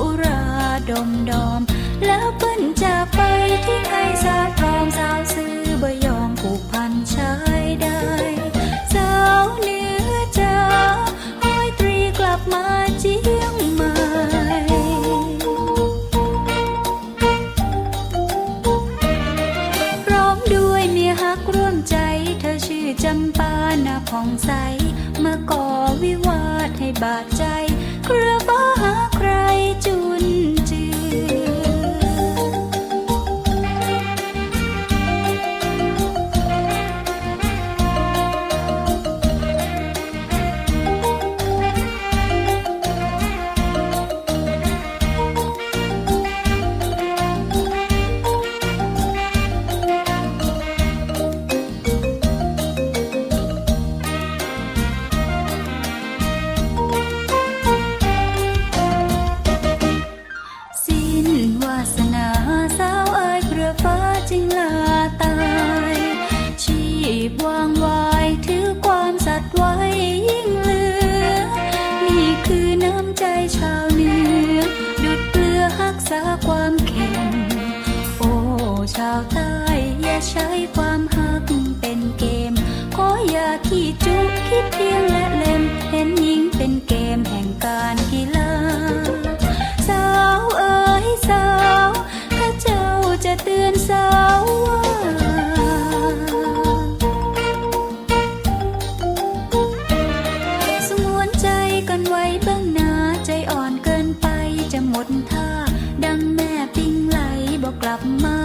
อุราดมดอม แล้วเปิ้นจากไปที่ไทยสาทองสาวซื้อบยอมผูกพันชายได้สาวเหนือจ้าห้อยตรีกลับมาเจียงใหม่พร้อมด้วยเมียฮักร่วมใจ เธอชื่อจำปาหน้าผ่องใส มาก่อวิวาทให้บาดใจ ครือฟ้าหาใครจู ใช้ความหักเป็นเกม ขออย่าขี้จุคิดเพียงและเล่มเห็นยิงเป็นเกมแห่งการกีฬาสาวเอ๋ยสาวถ้าเจ้าจะเตือนสาวว่าสงวนใจกันไว้บ้างนาใจอ่อนเกินไปจะหมดท่า ดังแม่ปิงไหลบอกกลับมา